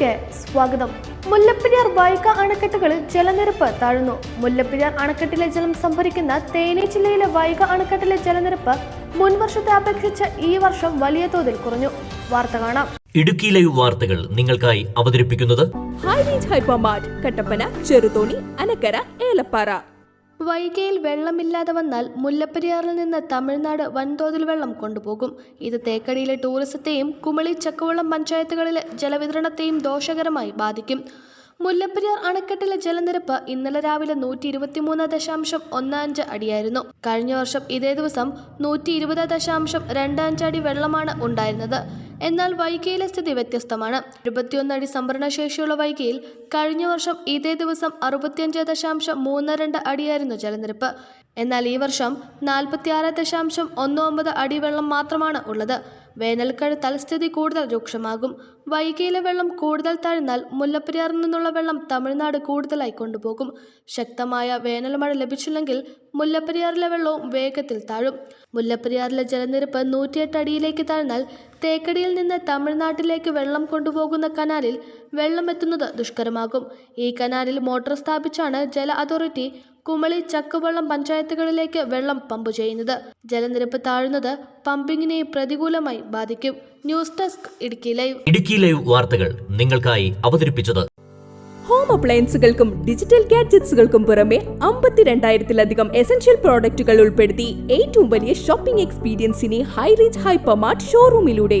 ന്യൂസിലേക്ക് സ്വാഗതം. മുല്ലപ്പെരിയാർ വൈക അണക്കെട്ടുകളിൽ ജലനിരപ്പ് താഴുന്നു. മുല്ലപ്പെരിയാർ അണക്കെട്ടിലെ ജലം സംഭരിക്കുന്ന തേനി ജില്ലയിലെ വൈക അണക്കെട്ടിലെ ജലനിരപ്പ് മുൻവർഷത്തെ അപേക്ഷിച്ച് ഈ വർഷം വലിയ തോതിൽ കുറഞ്ഞു. വാർത്ത കാണാം. ഇടുക്കി ലൈവ് വാർത്തകൾ നിങ്ങൾക്കായി അവതരിപ്പിക്കുന്നത് high range hypermart Kattappana Cheruthoni Anakkara Elappara. വൈകയിൽ വെള്ളമില്ലാതെ വന്നാൽ മുല്ലപ്പെരിയാറിൽ നിന്ന് തമിഴ്നാട് വൻതോതിൽ വെള്ളം കൊണ്ടുപോകും. ഇത് തേക്കടിയിലെ ടൂറിസത്തെയും കുമളി ചക്കവള്ളം പഞ്ചായത്തുകളിലെ ജലവിതരണത്തെയും ദോഷകരമായി ബാധിക്കും. മുല്ലപ്പെരിയാർ അണക്കെട്ടിലെ ജലനിരപ്പ് ഇന്നലെ രാവിലെ നൂറ്റി ഇരുപത്തിമൂന്ന് ദശാംശം ഒന്ന് അഞ്ച് അടിയായിരുന്നു. കഴിഞ്ഞ വർഷം ഇതേ ദിവസം നൂറ്റി ഇരുപത് ദശാംശം രണ്ട് അഞ്ച് അടി വെള്ളമാണ് ഉണ്ടായിരുന്നത്. എന്നാൽ വൈകയിലെ സ്ഥിതി വ്യത്യസ്തമാണ്. ഇരുപത്തിയൊന്ന് അടി സംഭരണശേഷിയുള്ള വൈകയിൽ കഴിഞ്ഞ വർഷം ഇതേ ദിവസം അറുപത്തിയഞ്ച് ദശാംശം മൂന്ന് രണ്ട് അടിയായിരുന്നു ജലനിരപ്പ്. എന്നാൽ ഈ വർഷം നാൽപ്പത്തിയാറ് ദശാംശം ഒന്ന് ഒമ്പത് അടി വെള്ളം മാത്രമാണ് ഉള്ളത്. വേനൽക്കഴുത്താൽ സ്ഥിതി കൂടുതൽ രൂക്ഷമാകും. വൈകിയിലെ വെള്ളം കൂടുതൽ താഴ്ന്നാൽ മുല്ലപ്പെരിയാറിൽ നിന്നുള്ള വെള്ളം തമിഴ്നാട് കൂടുതലായി കൊണ്ടുപോകും. ശക്തമായ വേനൽ മഴ ലഭിച്ചില്ലെങ്കിൽ മുല്ലപ്പെരിയാറിലെ വെള്ളവും വേഗത്തിൽ താഴും. മുല്ലപ്പെരിയാറിലെ ജലനിരപ്പ് നൂറ്റിയെട്ട് അടിയിലേക്ക് താഴ്ന്നാൽ തേക്കടിയിൽ നിന്ന് തമിഴ്നാട്ടിലേക്ക് വെള്ളം കൊണ്ടുപോകുന്ന കനാലിൽ വെള്ളം എത്തുന്നത് ദുഷ്കരമാകും. ഈ കനാലിൽ മോട്ടോർ സ്ഥാപിച്ചാണ് ജല അതോറിറ്റി കുമളി ചക്കുവള്ളം പഞ്ചായത്തുകളിലേക്ക് വെള്ളം പമ്പ് ചെയ്യുന്നത്. ജലനിരപ്പ് താഴുന്നത് പമ്പിങ്ങിനെ പ്രതികൂലമായി ബാധിക്കും. News desk Idukki live. Idukki live വാർത്തകൾ നിങ്ങൾക്കായി അവതരിപ്പിച്ചത് ഹോം അപ്ലയൻസുകൾക്കും ഡിജിറ്റൽ ഗാഡ്ജറ്റ്സുകൾക്കും പുറമെ അമ്പത്തിരണ്ടായിരത്തിലധികം എസൻഷ്യൽ പ്രോഡക്റ്റുകൾ ഉൾപ്പെടുത്തി ഏറ്റവും വലിയ ഷോപ്പിംഗ് എക്സ്പീരിയൻസിനെ ഹൈ റീച്ച് ഹൈപ്പർമാർട്ട് ഷോറൂമിലൂടെ